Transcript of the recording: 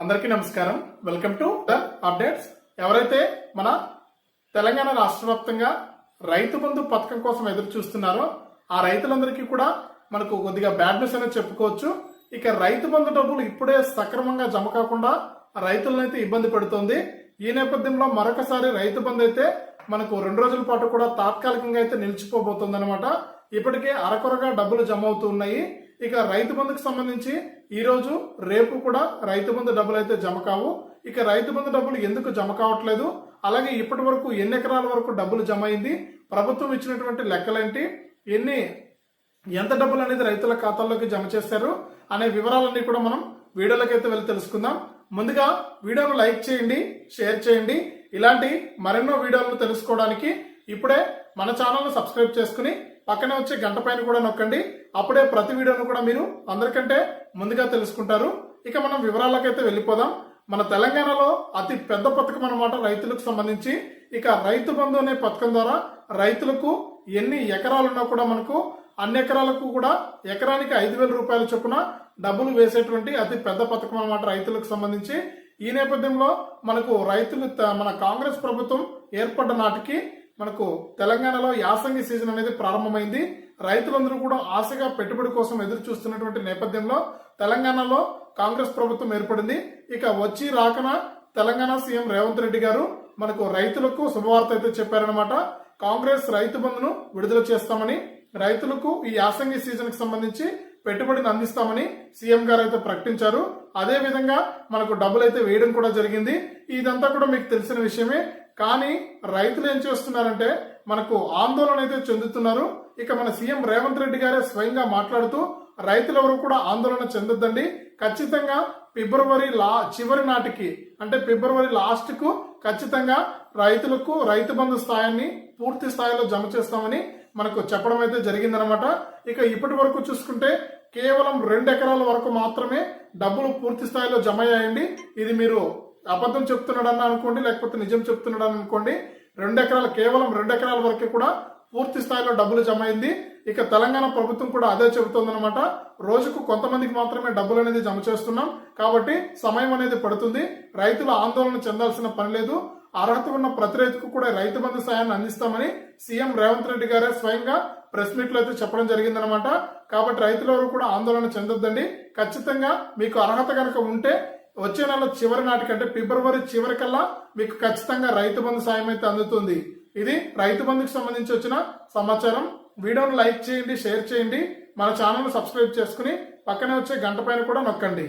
అందరికీ నమస్కారం. Welcome to the updates ఎవరైతే మన తెలంగాణ రాష్ట్ర వ్యాప్తంగా రైతు బంధు పథకం కోసం ఎదురు చూస్తున్నారో ఆ రైతులందరికీ కూడా మనకు కొద్దిగా బ్యాడ్ న్యూస్ అనేది చెప్పుకోవచ్చు. ఇక రైతు బంధు డబ్బులు ఇప్పుడే సక్రమంగా జమ కాకుండా రైతులనైతే ఇబ్బంది పెడుతోంది. ఈ నేపథ్యంలో మరొకసారి రైతు బంధు అయితే మనకు రెండు రోజుల పాటు కూడా తాత్కాలికంగా అయితే నిలిచిపోబోతుంది అనమాట ఇప్పటికే అరకొరగా డబ్బులు జమ అవుతూ ఉన్నాయి. ఇక రైతు బంధుకు సంబంధించి ఈరోజు రేపు కూడా రైతు బంధు డబ్బులు అయితే జమ కావు. ఇక రైతు బంధు డబ్బులు ఎందుకు జమ కావట్లేదు? అలాగే ఇప్పటి వరకు ఎన్ని ఎకరాల వరకు డబ్బులు జమ అయింది? ప్రభుత్వం ఇచ్చినటువంటి లెక్కలేంటి? ఎన్ని ఎంత డబ్బులు అనేది రైతుల ఖాతాల్లోకి జమ చేశారు? అనే వివరాలన్నీ కూడా మనం వీడియోలోకి అయితే వెళ్ళి తెలుసుకుందాం. ముందుగా వీడియోను లైక్ చేయండి షేర్ చేయండి. ఇలాంటి మరెన్నో వీడియోలను తెలుసుకోవడానికి ఇప్పుడే మన ఛానల్ను సబ్స్క్రైబ్ చేసుకుని పక్కనే వచ్చే గంట పైన కూడా నొక్కండి. అప్పుడే ప్రతి వీడియోను కూడా మీరు అందరికంటే ముందుగా తెలుసుకుంటారు. ఇక మనం వివరాలకైతే వెళ్ళిపోదాం. మన తెలంగాణలో అతి పెద్ద పథకం అన్నమాట రైతులకు సంబంధించి. ఇక రైతు బంధు అనే పథకం ద్వారా రైతులకు ఎన్ని ఎకరాలున్నా కూడా మనకు అన్ని ఎకరాలకు కూడా ఎకరానికి ఐదు వేల రూపాయల చొప్పున డబ్బులు వేసేటువంటి అతి పెద్ద పథకం అన్నమాట రైతులకు సంబంధించి. ఈ నేపథ్యంలో మనకు రైతులు త- మన కాంగ్రెస్ ప్రభుత్వం ఏర్పడ్డ నాటికి మనకు తెలంగాణలో యాసంగి సీజన్ అనేది ప్రారంభమైంది. రైతులందరూ కూడా ఆశగా పెట్టుబడి కోసం ఎదురు చూస్తున్నటువంటి నేపథ్యంలో తెలంగాణలో కాంగ్రెస్ ప్రభుత్వం ఏర్పడింది. ఇక వచ్చి రాకన తెలంగాణ సీఎం రేవంత్ రెడ్డి గారు మనకు రైతులకు శుభవార్త అయితే చెప్పారనమాట కాంగ్రెస్ రైతు బంధును విడుదల చేస్తామని రైతులకు ఈ యాసంగి సీజన్కి సంబంధించి పెట్టుబడిని అందిస్తామని సీఎం గారు అయితే ప్రకటించారు. అదే విధంగా మనకు డబ్బులు అయితే వేయడం కూడా జరిగింది. ఇదంతా కూడా మీకు తెలిసిన విషయమే. కానీ రైతులు ఏం చేస్తున్నారంటే మనకు ఆందోళన అయితే చెందుతున్నారు. ఇక మన సీఎం రేవంత్ రెడ్డి గారే స్వయంగా మాట్లాడుతూ రైతులెవరు కూడా ఆందోళన చెందొద్దండి. ఖచ్చితంగా ఫిబ్రవరి లా చివరి నాటికి అంటే ఫిబ్రవరి లాస్ట్కు ఖచ్చితంగా రైతులకు రైతు బంధు స్థాయిని పూర్తి స్థాయిలో జమ చేస్తామని మనకు చెప్పడం అయితే జరిగిందనమాట ఇక ఇప్పటి వరకు చూసుకుంటే కేవలం రెండు ఎకరాల వరకు మాత్రమే డబ్బులు పూర్తి స్థాయిలో జమ అయ్యాయండి. ఇది మీరు అబద్ధం చెప్తున్నాడని అనుకోండి లేకపోతే నిజం చెప్తున్నాడని అనుకోండి రెండు ఎకరాలు కేవలం రెండు ఎకరాల వరకు కూడా పూర్తి స్థాయిలో డబ్బులు జమ అయింది. ఇక తెలంగాణ ప్రభుత్వం కూడా అదే చెబుతోందనమాట రోజుకు కొంతమందికి మాత్రమే డబ్బులు అనేది జమ చేస్తున్నాం. కాబట్టి సమయం అనేది పడుతుంది. రైతులు ఆందోళన చెందాల్సిన పని లేదు. అర్హత ఉన్న ప్రతి రైతుకు కూడా రైతు బంధు సాయాన్ని అందిస్తామని సీఎం రేవంత్ రెడ్డి గారే స్వయంగా ప్రెస్ మీట్లో అయితే చెప్పడం జరిగిందనమాట కాబట్టి రైతులెవరు కూడా ఆందోళన చెందొద్దండి. ఖచ్చితంగా మీకు అర్హత కనుక ఉంటే వచ్చే నెల చివరి నాటికంటే ఫిబ్రవరి చివరి కల్లా మీకు ఖచ్చితంగా రైతు బంధు సాయం అయితే అందుతుంది. ఇది రైతు బంధుకు సంబంధించి వచ్చిన సమాచారం. వీడియోను లైక్ చేయండి షేర్ చేయండి. మన ఛానల్ సబ్స్క్రైబ్ చేసుకుని పక్కనే వచ్చే గంట పైన కూడా నొక్కండి.